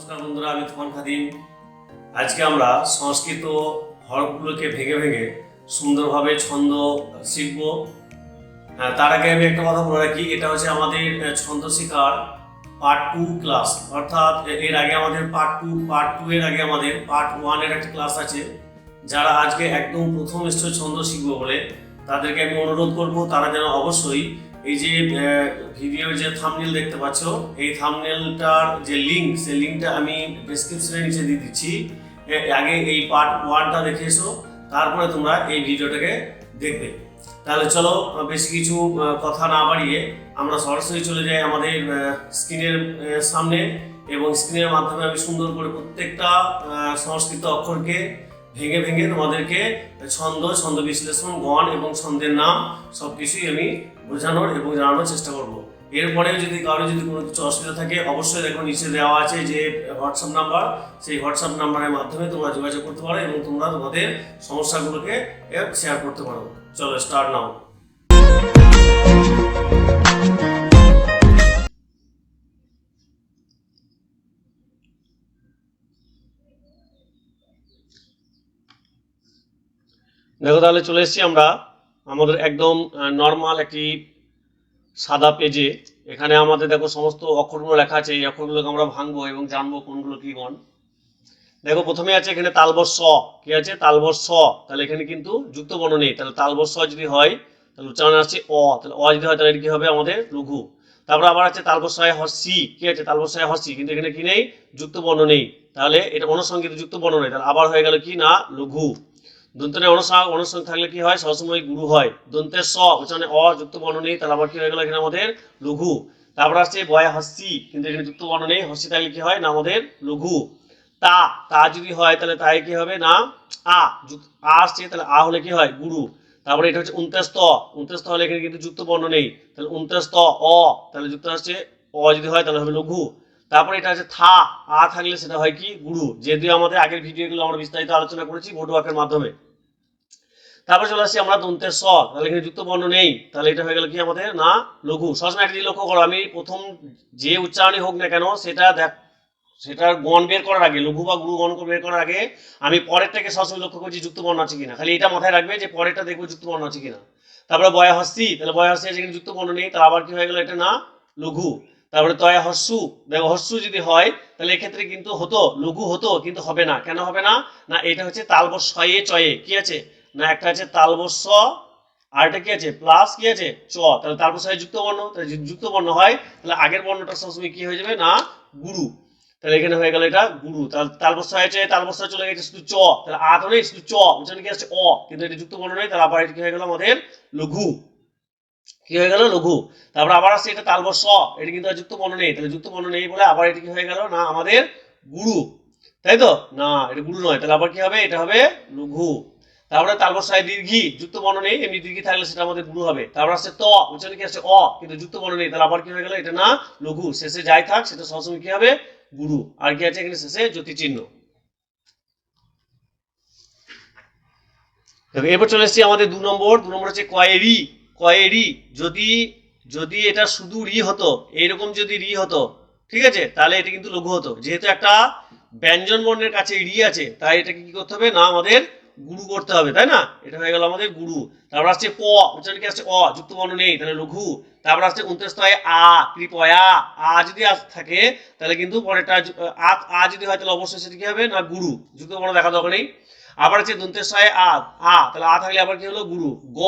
নমস্কার বন্ধুরা আমি তুফান খাদিম। আজকে আমরা সংস্কৃত হরফগুলোকে ভেঙে ভেঙে সুন্দরভাবে ছন্দ শিখব। হ্যাঁ, তার আগে আমি একটা কথা বলে রাখি এটা হচ্ছে আমাদের ছন্দ শেখার পার্ট টু ক্লাস অর্থাৎ এর আগে আমাদের পার্ট টু পার্ট টু এর আগে আমাদের পার্ট ওয়ানের একটা ক্লাস আছে। যারা আজকে একদম প্রথম স্তর ছন্দ শিখব বলে তাদেরকে আমি অনুরোধ করব তারা যেন অবশ্যই এই যে ভিডিওর যে থামনেল দেখতে পাচ্ছ, এই থামনেলটার যে লিঙ্ক সেই লিঙ্কটা আমি ডেসক্রিপশনের নিচে দিয়ে দিচ্ছি। আগে এই পার্ট ওয়ানটা দেখে এসো, তারপরে তোমরা এই ভিডিওটাকে দেখবে। তাহলে চলো বেশি কিছু কথা না বাড়িয়ে আমরা সরাসরি চলে যাই আমাদের স্ক্রিনের সামনে। এবং স্ক্রিনের মাধ্যমে আমি সুন্দর করে প্রত্যেকটা সংস্কৃত অক্ষরকে ভেঙে ভেঙে তোমাদেরকে ছন্দ ছন্দ বিশ্লেষণ, গণ এবং ছন্দের নাম সব কিছুই আমি বোঝানোর এবং জানানোর চেষ্টা করব। এরপরেও যদি কারও যদি কোনো কিছু অসুবিধা থাকে, অবশ্যই দেখো নিচে দেওয়া আছে যে হোয়াটসঅ্যাপ নাম্বার সেই হোয়াটসঅ্যাপ নাম্বারের মাধ্যমে তোমরা যোগাযোগ করতে পারো এবং তোমরা তোমাদের সমস্যাগুলোকে শেয়ার করতে পারো। চলো স্টার্ট নাও দেখো তাহলে চলে এসেছি আমরা আমাদের একদম নর্মাল একটি সাদা পেজে এখানে আমাদের দেখো সমস্ত অক্ষরগুলো লেখা আছে, এই অক্ষরগুলোকে আমরা ভাঙবো এবং জানব কোনগুলো কি গণ দেখো প্রথমে আছে এখানে তালবর স কি আছে? তালবর স তাহলে এখানে কিন্তু যুক্ত বর্ণ নেই। তাহলে তালবর স যদি হয়, তাহলে উচ্চারণ আসছে অ। তাহলে অ যদি হয়, তাহলে কি হবে আমাদের? লঘু। তারপর আবার আছে তালবর সয় হর্ষি। কি আছে? তালবর সয় হর্ষি। কিন্তু এখানে কি নেই? যুক্ত বর্ণ নেই। তাহলে এটা অনুসংগীত যুক্ত বর্ণ নেই। তাহলে আবার হয়ে গেল কি? না, লঘু। দন্তনে অনুসার অনুসঙ্গ থাকলে কি হয়? সবসময় গুরু হয়। দন্তের স, উচ্চারণে অ, যুক্ত বর্ণ নেই, তাহলে আবার কি হয়ে গেল এখানে আমাদের? লঘু। তারপর আসছে বয়া হস্যি কিন্তু এখানে যুক্ত বর্ণ নেই। হস্যি থাকলে কি হয়? না আমাদের লঘু। তা তা যদি হয়, তাহলে তাই কি হবে? না, আ আ আসছে, তাহলে আ হলে কি হয়? গুরু। তারপরে এটা হচ্ছে উনতেস্ত উনতেস্ত হলে এখানে কিন্তু যুক্ত বর্ণ নেই। তাহলে উনতেস্ত অ, তাহলে যুক্ত আসছে, অ যদি হয়, তাহলে হবে লঘু। তারপরে এটা হচ্ছে থা, আ থাকলে সেটা হয় কি? গুরু। যেহেতু আমাদের আগের ভিডিওগুলো আমরা বিস্তারিত আলোচনা করেছি ভোটওয়াকের মাধ্যমে। তারপরে চলে আসছি আমরা দন্তের স তাহলে এখানে যুক্ত বর্ণ নেই। তাহলে এটা হয়ে গেল কি আমাদের? না, লঘু। সবসময় একটা লক্ষ্য করো। আমি প্রথম যে উচ্চারণই হোক না কেন, সেটা দেখ সেটার গণ বের করার আগে, লঘু বা গুরু গণ বের করার আগে, আমি পরেরটাকে সবসময় লক্ষ্য করছি যুক্ত বর্ণ আছে কিনা। খালি এটা মাথায় রাখবে যে পরেরটা দেখব যুক্ত বর্ণ আছে কিনা। তারপরে বয়া হস্তি তাহলে বয়া হস্তি আছে এখানে যুক্ত বর্ণ নেই। তাহলে আবার কি হয়ে গেল এটা? না, লঘু। তারপরে তয়া হস্যু দেখো হস্যু যদি হয়, তাহলে এক্ষেত্রে কিন্তু হতো, লঘু হতো, কিন্তু হবে না। কেন হবে না? না, এটা হচ্ছে তালবর ছয়ে চয়ে। কি আছে? না, একটা আছে তালবর স আর একটা কি আছে? প্লাস কি আছে? চ। তাহলে তালবর ছয়ে যুক্ত বর্ণ, তাহলে যুক্ত বর্ণ হয়, তাহলে আগের বর্ণটা সবসময় কি হয়ে যাবে? না, গুরু। তাহলে এখানে হয়ে গেল এটা গুরু। তাহলে তালবর ছয়ে চয়ে তালবর চলে গেছে শুধু চ। তাহলে আ তো নেই, শুধু চ। উচ্চারণ কি আছে? অ। কিন্তু এটা যুক্ত বর্ণ নেই, তাহলে আবার এটা কি হয়ে গেল? আমাদের লঘু। কি হয়ে গেল? লঘু। তারপর আবার আসছে এটা তালবর স। এটা কিন্তু যুক্ত বর্ণ নেই। তাহলে যুক্ত বর্ণ নেই বলে আবার এটা কি হয়ে গেল? না, আমাদের গুরু। তাই তো? না, এটা গুরু নয়। তাহলে আবার কি হবে? এটা হবে লঘু। তারপরে তালবর সায় দীর্ঘি। যুক্ত বর্ণ নেই। এমনি দীর্ঘি থাকলে সেটা আমাদের গুরু হবে। তারপর আসছে ত। উচ্চারণ কি আসছে? অ। কিন্তু যুক্ত বর্ণ নেই। তাহলে আবার কি হয়ে গেল? এটা না, লঘু। শেষে যাই থাক, সেটা সবসময় কি হবে? গুরু। আর কি আছে এখানে শেষে? জ্যোতি চিহ্ন এরপর চলে এসেছি আমাদের দু নম্বর। দু নম্বর হচ্ছে কয়েরি। কয়েরি যদি যদি এটা শুধু রি হতো, এইরকম যদি রি হতো, ঠিক আছে? তাহলে এটা কিন্তু লঘু হতো। যেহেতু একটা ব্যঞ্জন বর্ণের কাছে রি আছে, তাই এটাকে কি করতে হবে? না, আমাদের গুরু করতে হবে, তাই না? এটা হয়ে গেল আমাদের গুরু। তারপর আসছে কি আসছে? অ যুক্ত বর্ণ নেই, তাহলে লঘু। তারপর আসছে উনত্রিশতয় আ, কৃপয়া। আ যদি আস থাকে, তাহলে কিন্তু পরেরটা আ যদি হয়, তাহলে অবশ্যই সেটা কি হবে? না, গুরু। যুক্ত বর্ণ দেখা দরকার নেই। আবার হচ্ছে দন্তেশ্বয় আ আ, তাহলে আ থাকলে আবার কি হলো? গুরু। গ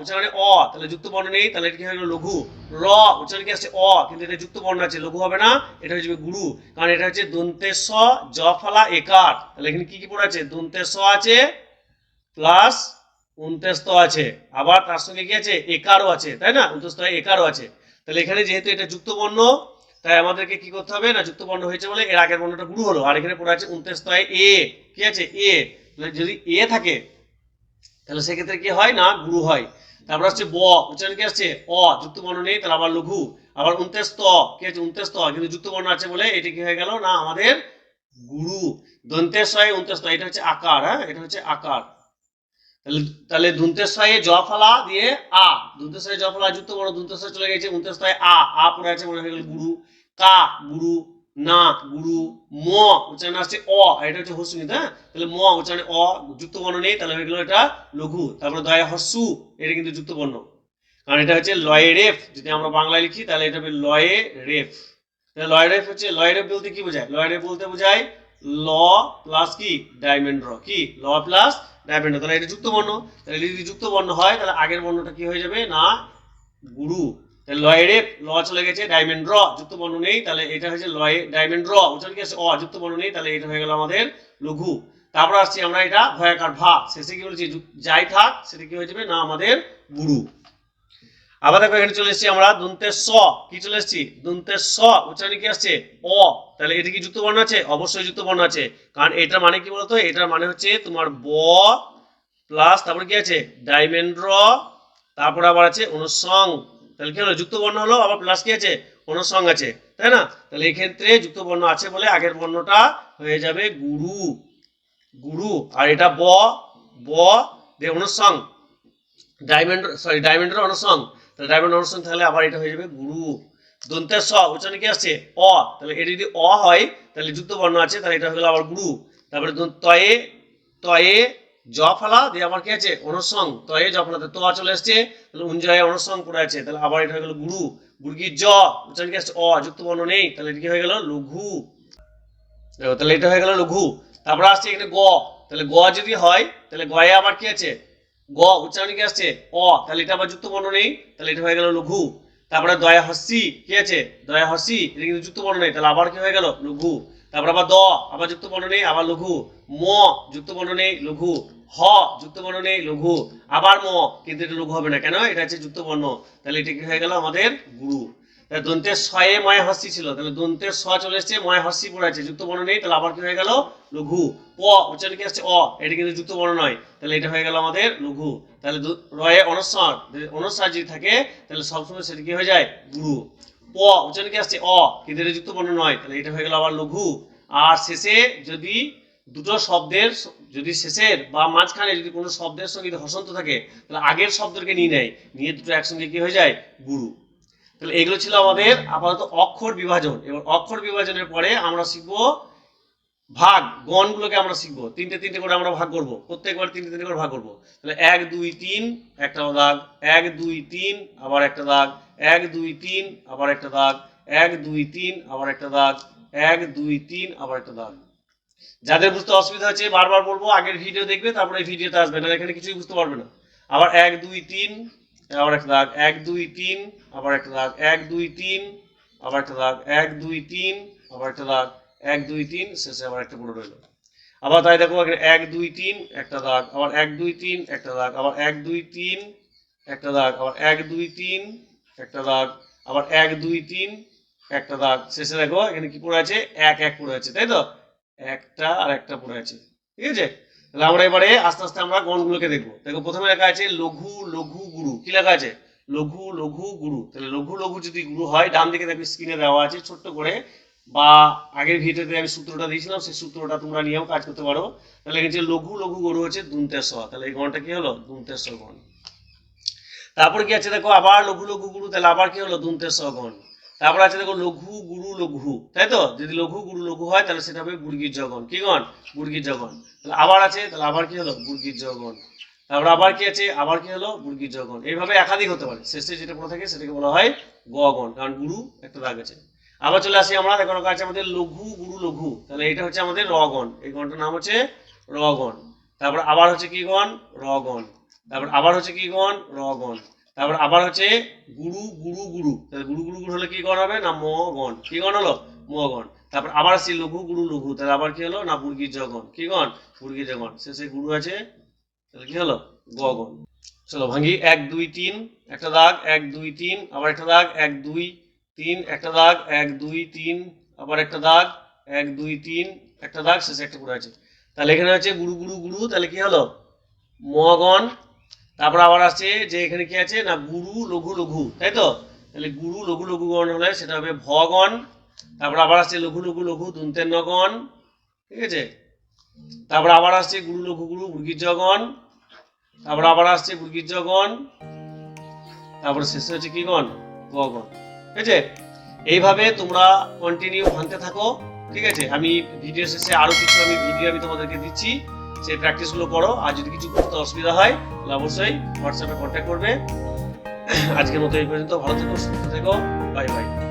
উচ্চারণে অ, তাহলে যুক্ত বর্ণ নেই, তাহলে এটা কি হলো? লঘু। র উচ্চারণ কি আসছে? অ, কিন্তু এটা যুক্ত বর্ণ আছে, লঘু হবে না, এটা যাবে গুরু। কারণ এটা হচ্ছে দন্তেশ জ ফলা একার তাহলে এখানে কি কি পড়ে আছে? দন্তেশ আছে, প্লাস উনতেস্ত আছে। আবার তার সঙ্গে কি আছে? একারও আছে, তাই না? উনতেস্ত একারও আছে। তাহলে এখানে যেহেতু এটা যুক্ত বর্ণ তাই আমাদেরকে কি করতে হবে? না যুক্ত বর্ণ হয়েছে বলে এর আগের বর্ণটা গুরু হলো। আর এখানে পড়ে আছে উনতেস্তয় এ। কি আছে? এ। যদি এ থাকে, তাহলে সেক্ষেত্রে কি হয় না? গুরু হয়। তারপর হচ্ছে ব, উচ্চারণ কি আসছে? অ, যুক্ত বর্ণ নেই, তাহলে আবার লঘু। আবার উনতেস্ত কি আছে? উনতেস্ত কিন্তু যুক্ত বর্ণ আছে বলে এটা কি হয়ে গেল? না, আমাদের গুরু। দন্তের সয় উনতেস্ত এটা হচ্ছে আকার হ্যাঁ? এটা হচ্ছে আকার। তাহলে তাহলে দুন্তেশ্বয়ে জ ফলা দিয়ে আ। দুন্তেশ্বয়ে জ ফলা, যুক্ত বড় দুন্তেশ্বয় চলে গেছে উনতেশ্বয়ে আ। আ পড়ে আছে মনে হয়ে গেল গুরু। কা, গুরু। না, গুরু, ম, উচ্চারণ আসছে অ এটা হচ্ছে হস্যু কিন্তু হ্যাঁ? তাহলে ম, উচ্চারণে অ যুক্ত বর্ণ নেই, তাহলে হয়ে গেল এটা লঘু, তারপরে দয়া হস্যু, এটা কিন্তু যুক্ত বর্ণ কারণ এটা হচ্ছে লয়ে রেফ, যদি আমরা বাংলায় লিখি, তাহলে এটা হবে লয়ে রেফ। তাহলে লয়ে রেফ হচ্ছে, লয়ে রেফ বলতে কি বোঝায়? লয়ে রেফ বলতে বোঝায় ল প্লাস কি? ডায়মন্ড র, কি? ল প্লাস ডায়মন্ড তাহলে এটা যুক্ত বর্ণ তাহলে যদি যুক্ত বর্ণ হয়, তাহলে আগের বর্ণটা কি হয়ে যাবে? না, গুরু। তাহলে লয়ে রেফ ল চলে গেছে ডায়মন্ড র, যুক্ত বর্ণ নেই, তাহলে এটা হচ্ছে লয়ে ডায়মন্ড র কি আছে? অ, যুক্ত বর্ণ নেই, তাহলে এটা হয়ে গেল আমাদের লঘু। তারপর আসছি আমরা এটা ভয়াকার ভা শেষে কি বলছি? যাই থাক, সেটা কি হয়ে যাবে? না, আমাদের গুরু আবার দেখো, এখানে চলে এসেছি আমরা দন্তের স। কি চলে এসেছি? দন্তের স, উচ্চারণে কি আসছে? অ। তাহলে এটা কি যুক্ত বর্ণ আছে? অবশ্যই যুক্ত বর্ণ আছে। কারণ এটার মানে কি বলতো? এটার মানে হচ্ছে তোমার ব প্লাস তারপরে কি আছে? ডাইমেন্ড র। তারপর আবার আছে অনুসং। তাহলে কি হলো? যুক্ত বর্ণ হলো, আবার প্লাস কি আছে? অনুসং আছে, তাই না? তাহলে এই ক্ষেত্রে যুক্ত বর্ণ আছে বলে আগের বর্ণটা হয়ে যাবে গুরু। গুরু, আর এটা ব ব, দে অনুসং ডায়মন্ড সরি ডায়মন্ডের অনুসং তাহলে ডায়মন্ড অনুসং তাহলে আবার এটা হয়ে যাবে গুরু। দন্তের স, উচ্চারণে কি আসছে? অ। তাহলে এটা যদি অ হয়, তাহলে যুক্ত বর্ণ আছে, তাহলে এটা হয়ে গেল আবার গুরু। তারপরে দন্ত- তয়ে তয়ে জ ফালা দিয়ে আবার কি আছে? অনুসং। তয়ে জ ফালাতে তো চলে এসছে। তাহলে উঞ্জয়ে অনুসং পড়ে আছে। তাহলে আবার এটা হয়ে গেল গুরু। গুরুগি জ? উচ্চারণ কি? আসছে অ, যুক্ত বর্ণ নেই। তাহলে এটা কি হয়ে গেল? লঘু। দেখো, তাহলে এটা হয়ে গেল লঘু। তারপরে আসছে এখানে গ। তাহলে গ যদি হয়, তাহলে গয়ে আবার কি আছে? গ। উচ্চারণ কি আসছে? অ। তাহলে এটা আবার যুক্ত বর্ণ নেই। তাহলে এটা হয়ে গেল লঘু। তারপরে দয়া হস্যি কি আছে? দয়া হস্যি এটা কিন্তু যুক্ত বর্ণ নেই। তাহলে আবার কি হয়ে গেল? লঘু। তারপর আবার দ, আবার যুক্ত বর্ণ নেই, আবার লঘু। ম, যুক্ত বর্ণ নেই, লঘু। হ, যুক্ত বর্ণ নেই, লঘু। আবার ম, কিন্তু এটা লঘু হবে না। কেন? এটা হচ্ছে যুক্ত বর্ণ। তাহলে এটা কি হয়ে গেল? আমাদের গুরু। তাহলে দন্তের ছয়ে ময় হস্তি ছিল। তাহলে দন্তের স চলে এসছে, ময় হস্যি পড়ে আছে। যুক্ত বর্ণ নেই, তাহলে আবার কি হয়ে গেল? লঘু। প, উচ্চারণ কি আসছে? অ। এটা কিন্তু যুক্ত বর্ণ নয়। তাহলে এটা হয়ে গেল আমাদের লঘু। তাহলে রয়ে অনস্বর। অনস্বর যদি থাকে, তাহলে সবসময় সেটা কি হয়ে যায়? গুরু। প উচ্চারণ কি আসছে? অ। কিন্তু এটা যুক্ত বর্ণ নয়। তাহলে এটা হয়ে গেল আবার লঘু। আর শেষে যদি দুটো শব্দের যদি শেষের বা মাঝখানে যদি কোনো শব্দের সঙ্গে হসন্ত থাকে, তাহলে আগের শব্দকে নিয়ে নেয়। নিয়ে দুটো একসঙ্গে কি হয়ে যায়? গুরু। তাহলে এগুলো ছিল আমাদের আপাতত অক্ষর বিভাজন। এবার অক্ষর বিভাজনের পরে আমরা শিখব ভাগ। গণগুলোকে আমরা শিখব। তিনটে তিনটে করে আমরা ভাগ করব। প্রত্যেকবার তিনটে তিনটে করে ভাগ করব। তাহলে এক, দুই, তিন, একটা দাগ এক, দুই, তিন, আবার একটা দাগ এক দুই তিন আবার একটা দাগ এক দুই তিন আবার একটা দাগ এক দুই তিন আবার একটা দাগ যাদের বুঝতে অসুবিধা হচ্ছে বারবার বলব আগের ভিডিও দেখবে তারপরে এই ভিডিওতে আসবে না এখানে কিছুই বুঝতে পারবে না আবার এক দুই তিন আবার একটা দাগ এক দুই তিন আবার একটা দাগ এক দুই তিন আবার একটা দাগ এক দুই তিন আবার একটা দাগ এক দুই তিন শেষে আবার একটা পুরো রইল আবার তাই দেখো এক দুই তিন একটা দাগ আবার এক দুই তিন একটা দাগ আবার এক দুই তিন একটা দাগ আবার এক দুই তিন একটা দাগ, আবার এক, দুই, তিন, একটা দাগ। শেষে দেখো, এখানে কি পড়ে আছে? এক এক পড়ে আছে, তাই তো? একটা আর একটা পড়ে আছে, ঠিক আছে? তাহলে আমরা এবারে আস্তে আস্তে আমরা গণগুলোকে দেখব? দেখো, প্রথমে লেখা আছে লঘু লঘু গুরু। কি লেখা আছে? লঘু লঘু গুরু। তাহলে লঘু লঘু যদি গুরু হয়, ডান দিকে দেখবে স্ক্রিনে দেওয়া আছে ছোট্ট করে, বা আগের ভিডিওতে আমি সূত্রটা দিয়েছিলাম, সেই সূত্রটা তোমরা নিয়েও কাজ করতে পারো। তাহলে লঘু লঘু গরু হচ্ছে দুন্তের স তাহলে এই গণটা কি হলো? দুন্তের স গণ। তারপর কি আছে দেখো? আবার লঘু লঘু গুরু, তাহলে আবার কি হলো? দুন্তের স গণ তারপর আছে দেখো লঘু গুরু লঘু, তাই তো? যদি লঘু গুরু লঘু হয়, তাহলে সেটা হবে বুর্গির জগন কি গণ? বুর্গির জগন তাহলে আবার আছে, তাহলে আবার কি হলো? বুর্গির জগন তারপর আবার কি আছে? আবার কি হলো? বুর্গির জগন এইভাবে একাধিক হতে পারে। শেষে যেটা পড়ে থাকে, সেটাকে বলা হয় গগন কারণ গুরু একটা দাগ আছে। আবার চলে আসি আমরা, দেখো আছে আমাদের লঘু গুরু লঘু। তাহলে এটা হচ্ছে আমাদের রগণ। এই গণটার নাম হচ্ছে রগণ। তারপর আবার হচ্ছে কি গণ? রগণ। তারপর আবার হচ্ছে কি গণ? রগণ তারপর আবার হচ্ছে গুরু গুরু গুরু। গুরু গুরু গুরু হলে কি গণ হবে? না ম, গণ। কি গণ হলো? ম, গণ। তারপর আবার আসছি লঘু, গুরু, লঘু। তাহলে আবার কি হলো? না বুর্গির জগন কি গণ? বুর্গির জগন শেষে গুরু আছে। তাহলে কি হলো? গগন চলো ভাঙ্গি। এক, দুই, তিন। একটা দাগ, এক, দুই, তিন। আবার একটা দাগ, এক, দুই, তিন। একটা দাগ, এক, দুই, তিন। আবার একটা দাগ, এক, দুই, তিন। একটা দাগ, শেষে একটা গুরু আছে। তাহলে এখানে হচ্ছে গুরু গুরু গুরু। তাহলে কি হলো? মগন তারপর আবার আসছে যে এখানে কি আছে? না, গুরু লঘু লঘু, তাই তো? তাহলে গুরু লঘু লঘু গণ হলে সেটা হবে ভগণ। তারপর আবার আসছে লঘু লঘু লঘু নগণ ঠিক আছে? তারপর আবার আসছে গুরু লঘু গুরু বুর্গির জগন তারপর আবার আসছে বুর্গির জগন তারপর শেষে হচ্ছে কি গণ? গগন ঠিক আছে? এইভাবে তোমরা কন্টিনিউ ভাঙতে থাকো, ঠিক আছে? আমি ভিডিও শেষে আরও কিছু আমি ভিডিও আমি তোমাদেরকে দিচ্ছি। সেই প্র্যাকটিসগুলো করো। আর যদি কিছু করতে অসুবিধা হয়, তাহলে অবশ্যই হোয়াটসঅ্যাপে কন্ট্যাক্ট করবে। আজকের মতো এই পর্যন্ত। ভালো থেকো, সুস্থ থেকো। Bye bye